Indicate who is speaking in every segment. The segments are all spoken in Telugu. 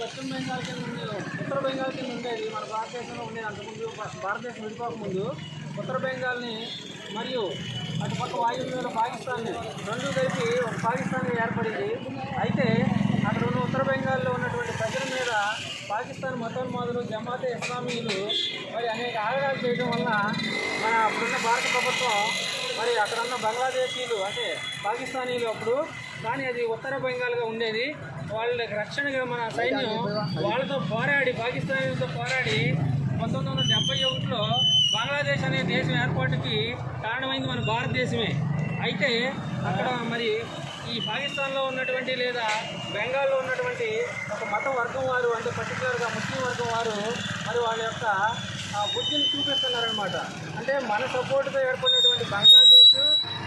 Speaker 1: పశ్చిమ బెంగాల్ కింద ఉండేది. ఉత్తర బెంగాల్ కింద ఉండేది. మన భారతదేశంలో ఉండేది. అంతకుముందు భారతదేశం విడిపోకముందు ఉత్తర బెంగాల్ని మరియు అటుపక్క వాయువ్యంలో పాకిస్తాన్ని రెండు కలిపి ఒక పాకిస్తాన్ ఏర్పడింది. అయితే అక్కడ ఉన్న ఉత్తర బెంగాల్లో ఉన్నటువంటి ప్రజల మీద పాకిస్తాన్ మతం మాదులు జమాతే ఇస్లామీలు మరి అనేక ఆగడాలు చేయడం వల్ల మన అప్పుడున్న భారత ప్రభుత్వం మరి అక్కడ ఉన్న బంగ్లాదేశీలు అంటే పాకిస్తానీలు అప్పుడు కానీ అది ఉత్తర బెంగాల్గా ఉండేది. వాళ్ళకి రక్షణగా మన సైన్యం వాళ్ళతో పోరాడి పాకిస్తానీలతో పోరాడి పంతొమ్మిది వందల డెబ్బై ఒకటిలో బంగ్లాదేశ్ అనే దేశం ఏర్పాటుకి కారణమైంది మన భారతదేశమే. అయితే అక్కడ మరి ఈ పాకిస్తాన్లో ఉన్నటువంటి లేదా బెంగాల్లో ఉన్నటువంటి ఒక మత వర్గం వారు అంటే పర్టికులర్గా ముస్లిం వర్గం వారు మరి వాళ్ళ యొక్క బుద్ధిని చూపిస్తున్నారనమాట అంటే మన సపోర్ట్తో ఏర్పడినటువంటి బంగ్లాదేశ్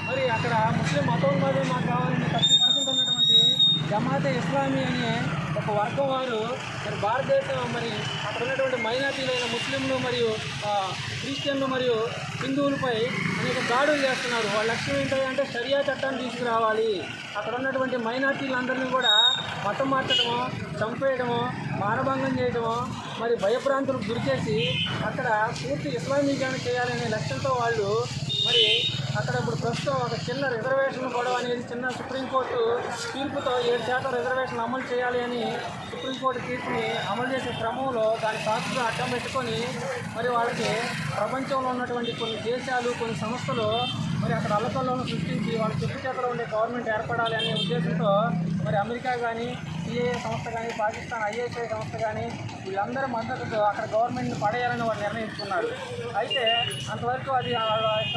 Speaker 1: మరి అక్కడ ముస్లిం మతోన్మాదం మాకు కావాలని థర్టీ పర్సెంట్ ఉన్నటువంటి జమాతే ఇస్లామీ అనే ఒక వర్గం వారు మరి భారతదేశం మరి అక్కడ ఉన్నటువంటి మైనార్టీలైన ముస్లింలు మరియు క్రిస్టియన్లు మరియు హిందువులపై అనేక దాడులు చేస్తున్నారు. వాళ్ళ లక్ష్యం ఏంటంటే షరియా చట్టాన్ని తీసుకురావాలి. అక్కడ ఉన్నటువంటి మైనార్టీలందరినీ కూడా మతం మార్చడము చంపేయడము మానభంగం చేయడము మరి భయభ్రాంతులకు గురి చేసి అక్కడ పూర్తి ఇస్లామీకరణ చేయాలనే లక్ష్యంతో వాళ్ళు మరి అక్కడ ఇప్పుడు ప్రస్తుతం ఒక చిన్న రిజర్వేషన్ గొడవ అనేది చిన్న సుప్రీంకోర్టు తీర్పుతో ఏడు శాతం రిజర్వేషన్ అమలు చేయాలి అని సుప్రీంకోర్టు తీర్పుని అమలు చేసే క్రమంలో దాని సాక్షిగా అడ్డం పెట్టుకొని మరి వాళ్ళకి ప్రపంచంలో ఉన్నటువంటి కొన్ని దేశాలు కొన్ని సంస్థలు మరి అక్కడ అల్లకల్లోను సృష్టించి వాళ్ళ చుట్టుచేతలో ఉండే గవర్నమెంట్ ఏర్పడాలి అనే ఉద్దేశంతో మరి అమెరికా కానీ సిఏఏ సంస్థ కానీ పాకిస్తాన్ ఐఎస్ఐ సంస్థ కానీ వీళ్ళందరూ మద్దతు అక్కడ గవర్నమెంట్ని పడేయాలని వాళ్ళు నిర్ణయించుకున్నారు. అయితే అంతవరకు అది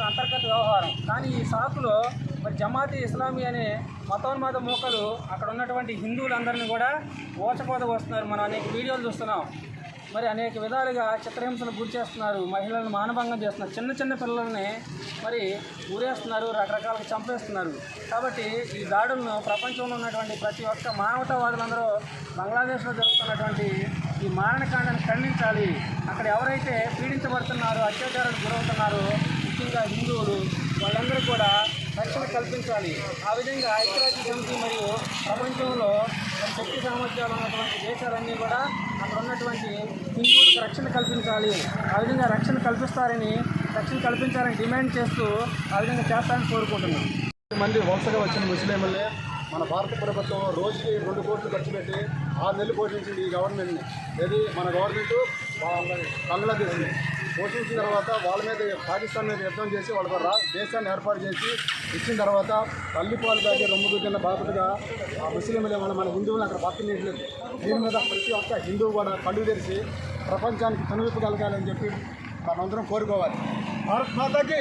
Speaker 1: అంతర్గత వ్యవహారం. కానీ ఈ సాకులో మరి జమాతి ఇస్లామీ అనే మతోన్మాద మూకలు అక్కడ ఉన్నటువంటి హిందువులందరినీ కూడా ఓచపోత వస్తున్నారు మనం అనేక వీడియోలు చూస్తున్నాం. మరి అనేక విధాలుగా చిత్రహింసలు గురి చేస్తున్నారు. మహిళలను మానభంగం చేస్తున్నారు. చిన్న చిన్న పిల్లల్ని మరి ఊరేస్తున్నారు. రకరకాలుగా చంపేస్తున్నారు. కాబట్టి ఈ దాడులను ప్రపంచంలో ఉన్నటువంటి ప్రతి ఒక్క మానవతావాదులందరూ బంగ్లాదేశ్లో జరుగుతున్నటువంటి ఈ మారణకాండాన్ని ఖండించాలి. అక్కడ ఎవరైతే పీడించబడుతున్నారో అత్యాచారాలకు గురవుతున్నారో ముఖ్యంగా హిందువులు వాళ్ళందరూ కూడా రక్షణ కల్పించాలి. ఆ విధంగా ఐక్యరాజ్య సమితి మరియు ప్రపంచంలో శక్తి సామర్థ్యాలు ఉన్నటువంటి దేశాలన్నీ కూడా అక్కడ ఉన్నటువంటి హిందువులకు రక్షణ కల్పించాలి. ఆ విధంగా రక్షణ కల్పిస్తారని రక్షణ కల్పించాలని డిమాండ్ చేస్తూ ఆ విధంగా చేస్తారని కోరుకుంటున్నాను
Speaker 2: మంది వరుసగా వచ్చిన ముస్లింలే మన భారత ప్రభుత్వం రోజుకి రెండు కోట్లు ఖర్చు పెట్టి ఆరు నెలలు పోషించింది ఈ గవర్నమెంట్ని ఏది? మన గవర్నమెంట్ బంగ్లాదేశ్ని. పోషించిన తర్వాత వాళ్ళ మీద పాకిస్తాన్ మీద యుద్ధం చేసి వాళ్ళ రా దేశాన్ని ఏర్పాటు చేసి ఇచ్చిన తర్వాత తల్లిపాలు తాగి రొమ్ము గుద్దిన బాపతగా ఆ ముస్లింలు మన మన హిందువులు అక్కడ పక్కన నీట్లేదు దీని మీద ప్రతి ఒక్క హిందువు కూడా కళ్ళు తెరిచి ప్రపంచానికి కనువిప్పు కలగాలని చెప్పి మనందరం కోరుకోవాలి. భారత్ మాతకి!